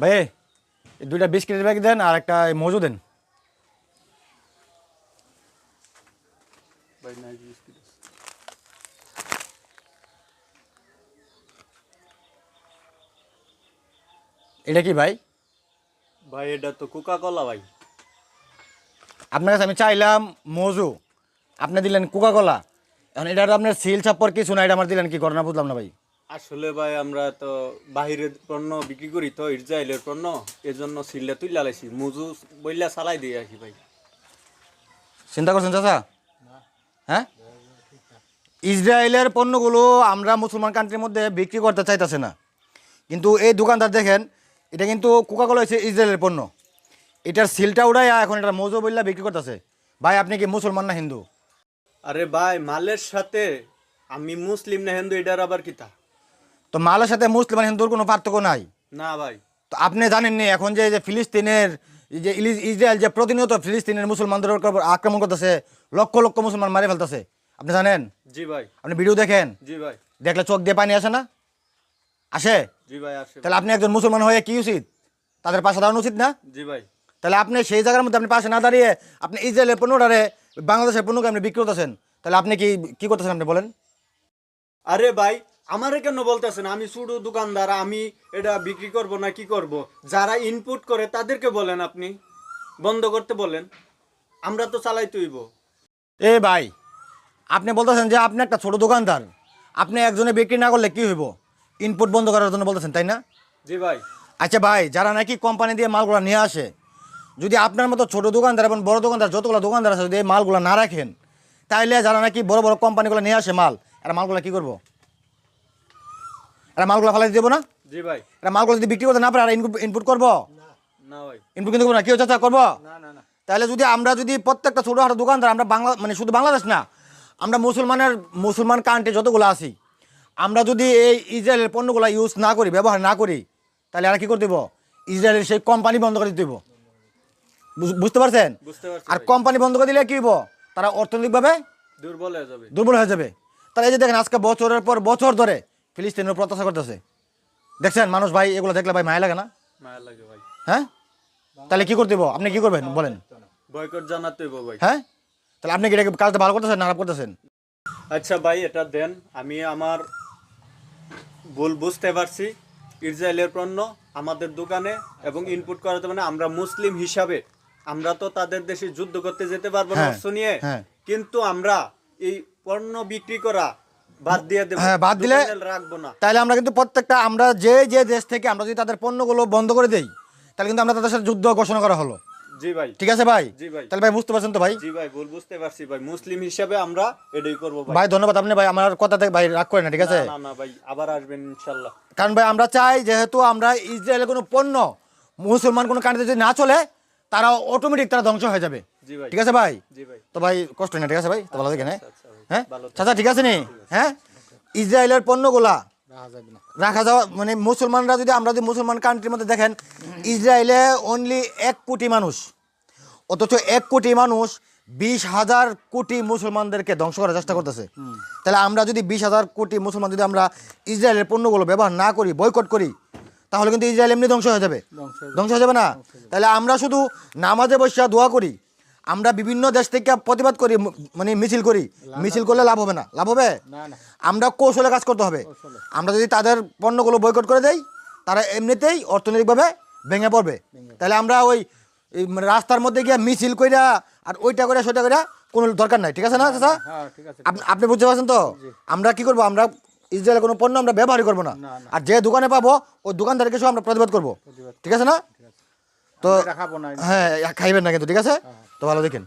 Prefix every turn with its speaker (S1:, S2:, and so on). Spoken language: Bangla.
S1: ভাই এই দুইটা বিস্কিটের ব্যাগ দেন আর একটা মজু দেন। এটা কি ভাই?
S2: ভাই এটা তো কোকা কলা ভাই।
S1: আপনার কাছে আমি চাইলাম মজু। আপনি দিলেন কোকা কোলা এখন এটা তো আপনার সিল ছাপ্পর কিছু না এটা আমার দিলেন কি করে না বুঝলাম না ভাই।
S2: আসলে ভাই আমরা তো বাহিরের পণ্য বিক্রি করি তো ইসরায়েলের পণ্য এজন্য সিলটা তুই লালাইছি মুজু বইলা চালাই দিয়ে আসি ভাই।
S1: চিন্তা করছেন চাচা? হ্যাঁ? ইসরায়েলের পণ্যগুলো আমরা মুসলমান কান্ট্রির মধ্যে বিক্রি করতে চাইতেছে না। কিন্তু এই দোকানদার দেখেন এটা কিন্তু কোকাকোলা হচ্ছে ইসরায়েলের পণ্য। এটার সিলটা উড়াই এখন এটা মজু বললা বিক্রি করতেছে। ভাই আপনি কি মুসলমান না হিন্দু?
S2: আরে ভাই মালের সাথে আমি মুসলিম না হিন্দু এটার আবার কিতা?
S1: তো মালের সাথে মুসলিম আর হিন্দুর কোনো পার্থক্য নাই?
S2: না ভাই।
S1: তো আপনি জানেননি এখন যে যে ফিলিস্তিনের যে ইসরায়েল যে প্রতিনিয়ত ফিলিস্তিনের মুসলমানদের উপর আক্রমণ করতেছে লক্ষ লক্ষ মুসলমান মারে ফেলতেছে। আপনি জানেন?
S2: জি ভাই।
S1: আপনি ভিডিও দেখেন?
S2: জি ভাই।
S1: দেখলে চোখ দিয়ে পানি আসে না? আসে?
S2: জি ভাই আসে।
S1: তাহলে আপনি একজন মুসলমান হয়ে কি উচিত? তাদের পাশে দাঁড়ানো উচিত না?
S2: জি ভাই।
S1: তাহলে আপনি সেই জায়গার মধ্যে আপনি পাশে না দাঁড়িয়ে আপনি ইসরায়েলের পণ্যটারে বাংলাদেশের পণ্যকে আপনি বিক্রি করতেছেন তাহলে আপনি কি কি করতেছেন আপনি বলেন?
S2: আরে ভাই আমারে কেন বলতেছেন আমি শুধু দোকানদার আমি এটা বিক্রি করব না কি করব? যারা ইনপুট করে তাদেরকে বলেন আপনি। বন্ধ করতে বলেন। আমরা তো চালাই তুইব।
S1: এ ভাই আপনি বলতেছেন যে আপনি একটা ছোট দোকানদার। আপনি একজনে বিক্রি না করলে কি হইব? ইনপুট বন্ধ করার জন্য বলতেছেন তাই না?
S2: জি ভাই।
S1: আচ্ছা ভাই যারা নাকি কোম্পানি দিয়ে মালগুলো নিয়ে আসে যদি আপনার মতো ছোট দোকানদার এবং বড় দোকানদার যতগুলো দোকানদার আছে যদি এই মালগুলো না রাখেন তাইলে যারা নাকি বড় বড় কোম্পানিগুলো নিয়ে আসে মাল এরা মালগুলো কি করব? এরা মালগুলো ফালাই দেবো না?
S2: জি ভাই।
S1: এরা মালগুলো যদি বিক্রি করতে না পারে আর ইনপুট করব?
S2: না ভাই।
S1: ইনপুট কিন্তু করব না। কেউ চাচা করব?
S2: না না না।
S1: তাহলে যদি আমরা যদি প্রত্যেকটা ছোটোখাটো দোকানদার আমরা বাংলা মানে শুধু বাংলাদেশ না আমরা মুসলমানের মুসলমান কান্ট্রি যতগুলো আছি আমরা যদি এই ইসরায়েলের পণ্যগুলো ইউজ না করি ব্যবহার না করি তাহলে আর কি করে দেবো? ইসরায়েলের সেই কোম্পানি বন্ধ করে দেবো। বুঝতে পারছেন? আর। কোম্পানি বন্ধ করে দিলে কি হইব? তারা অর্থনৈতিকভাবে
S2: দুর্বল হয়ে যাবে।
S1: দুর্বল হয়ে যাবে। তাহলে এই যে দেখেন আজকে বছরের পর বছর ধরে ফিলিস্তিনের প্রত্যাশা করতেছে। দেখছেন মানুষ ভাই এগুলো দেখলে ভাই মায়া লাগে না?
S2: মায়া লাগে ভাই।
S1: হ্যাঁ? তাহলে কি করতে আপনি কি করবেন? বলেন।
S2: বয়কট জানাতে ভাই।
S1: হ্যাঁ? তাহলে আপনি কি এটাকে কাজটা ভালো করতেছেন খারাপ করতেছেন?
S2: আচ্ছা ভাই এটা দেন। আমি আমার ভুল বুঝতে পারছি। ইসরায়েলের পণ্য আমাদের দোকানে এবং ইনপুট করাতে মানে আমরা মুসলিম হিসাবে। আমরা তো তাদের দেশে যুদ্ধ করতে যেতে পারব না
S1: হ্যাঁ,
S2: অস্ত্র নিয়ে
S1: হ্যাঁ।
S2: কিন্তু আমরা এই পণ্য বিক্রি করা বাদ দিয়ে
S1: হ্যাঁ, বাদ দিলে-
S2: রাখব না।
S1: তাহলে আমরা কিন্তু প্রত্যেকটা আমরা যে যে দেশ থেকে আমরা যদি তাদের পণ্যগুলো বন্ধ করে দেই তাহলে কিন্তু আমরা তাদের সাথে যুদ্ধ ঘোষণা করা হলো।
S2: জি ভাই।
S1: ঠিক আছে ভাই?
S2: জি ভাই।
S1: তাহলে ভাই বুঝতে পারছেন তো ভাই?
S2: জি ভাই ভুল বুঝতে পারছি ভাই। মুসলিম হিসাবে আমরা এটাই করব ভাই।
S1: ভাই ধন্যবাদ। আপনি ভাই আমার ভাই রাগ করেন না ঠিক আছে?
S2: না, না না ভাই আবার আসবেন
S1: কারণ ভাই আমরা চাই যেহেতু আমরা ইসরায়েলের কোনো পণ্য মুসলমান কোনো কান্ট্রিতে যদি না চলে তারা অটোমেটিক তারা ধ্বংস হয়ে যাবে। ঠিক আছে ভাই? তো ভাই কষ্ট না ঠিক আছে ভাই? তো ভালো হ্যাঁ? চাচা ঠিক আছে নি? হ্যাঁ? ইসরায়েলের পণ্যগুলা রাখা যাওয়া মানে মুসলমানরা যদি আমরা যদি মুসলমান কান্ট্রির মধ্যে দেখেন ইসরায়েলে অনলি এক কোটি মানুষ। অথচ এক কোটি মানুষ বিশ হাজার কোটি মুসলমানদেরকে ধ্বংস করার চেষ্টা করতেছে। তাহলে আমরা যদি বিশ হাজার কোটি মুসলমান যদি আমরা ইসরায়েলের পণ্যগুলো ব্যবহার না করি বয়কট করি তাহলে কিন্তু ইসরায়েল এমনি ধ্বংস হয়ে যাবে। ধ্বংস হয়ে যাবে। না। তাহলে আমরা শুধু নামাজে বসে দোয়া করি। আমরা বিভিন্ন দেশ থেকে প্রতিবাদ করি মানে মিছিল করি। মিছিল করলে লাভ হবে না। লাভ হবে? আমরা কৌশলে কাজ করতে হবে। আমরা যদি তাদের পণ্যগুলো বয়কট করে দেই তারা এমনিতেই অর্থনৈতিকভাবে ভেঙে পড়বে। তাহলে আমরা ওই মানে রাস্তার মধ্যে গিয়ে মিছিল কইরা আর ওইটা করে সেটা করে কোনো দরকার নাই। ঠিক আছে না চাচা? আপ- আপনি বুঝতে পারছেন তো? আমরা কি করব? আমরা ইসরায়েলের কোনো পণ্য আমরা ব্যবহারই করব না। আর যে দোকানে পাবো ওই দোকানদারকে সব আমরা প্রতিবাদ করব। ঠিক আছে না? তো হ্যাঁ খাইবেন না কিন্তু ঠিক আছে? তো ভালো দেখেন।